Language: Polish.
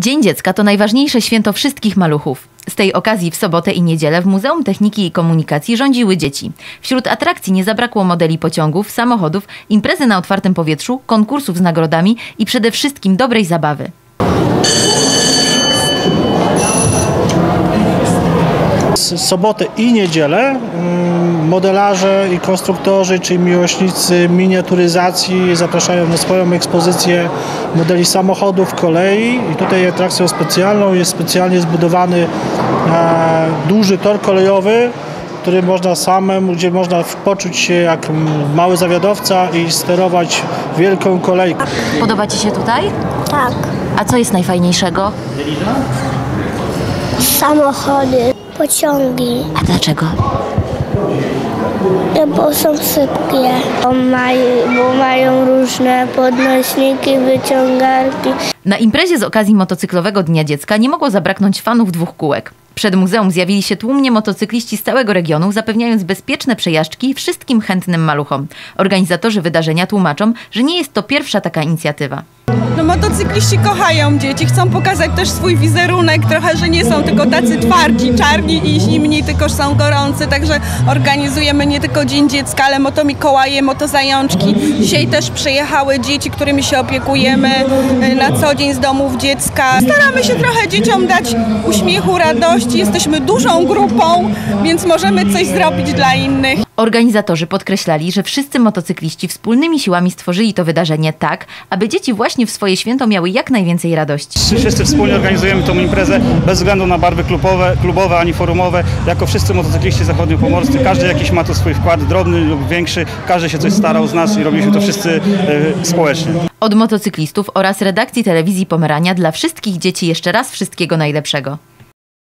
Dzień Dziecka to najważniejsze święto wszystkich maluchów. Z tej okazji w sobotę i niedzielę w Muzeum Techniki i Komunikacji rządziły dzieci. Wśród atrakcji nie zabrakło modeli pociągów, samochodów, imprezy na otwartym powietrzu, konkursów z nagrodami i przede wszystkim dobrej zabawy. Sobotę i niedzielę mm, modelarze i konstruktorzy, czy miłośnicy miniaturyzacji zapraszają na swoją ekspozycję modeli samochodów, kolei i tutaj atrakcją specjalną jest specjalnie zbudowany e, duży tor kolejowy, który można samemu, gdzie można poczuć się jak mały zawiadowca i sterować wielką kolejką. Podoba Ci się tutaj? Tak, A co jest najfajniejszego? samochody, pociągi, A dlaczego? no bo są sypkie, bo mają, bo mają różne podnośniki, wyciągarki. Na imprezie z okazji motocyklowego Dnia Dziecka nie mogło zabraknąć fanów dwóch kółek. Przed muzeum zjawili się tłumnie motocykliści z całego regionu, zapewniając bezpieczne przejażdżki wszystkim chętnym maluchom. Organizatorzy wydarzenia tłumaczą, że nie jest to pierwsza taka inicjatywa. Motocykliści kochają dzieci, chcą pokazać też swój wizerunek, trochę, że nie są tylko tacy twardzi, czarni i zimni, tylko są gorący, także organizujemy nie tylko Dzień Dziecka, ale motomikołaje, motozajączki. Dzisiaj też przyjechały dzieci, którymi się opiekujemy y, na co dzień z domów dziecka. Staramy się trochę dzieciom dać uśmiechu, radości, jesteśmy dużą grupą, więc możemy coś zrobić dla innych. Organizatorzy podkreślali, że wszyscy motocykliści wspólnymi siłami stworzyli to wydarzenie tak, aby dzieci właśnie w swoje święto miały jak najwięcej radości. Wszyscy wspólnie organizujemy tą imprezę bez względu na barwy klubowe, klubowe ani forumowe. Jako wszyscy motocykliści zachodniopomorscy, każdy jakiś ma tu swój wkład, drobny lub większy. Każdy się coś starał z nas i robiliśmy to wszyscy e, społecznie. Od motocyklistów oraz redakcji telewizji Pomerania dla wszystkich dzieci jeszcze raz wszystkiego najlepszego.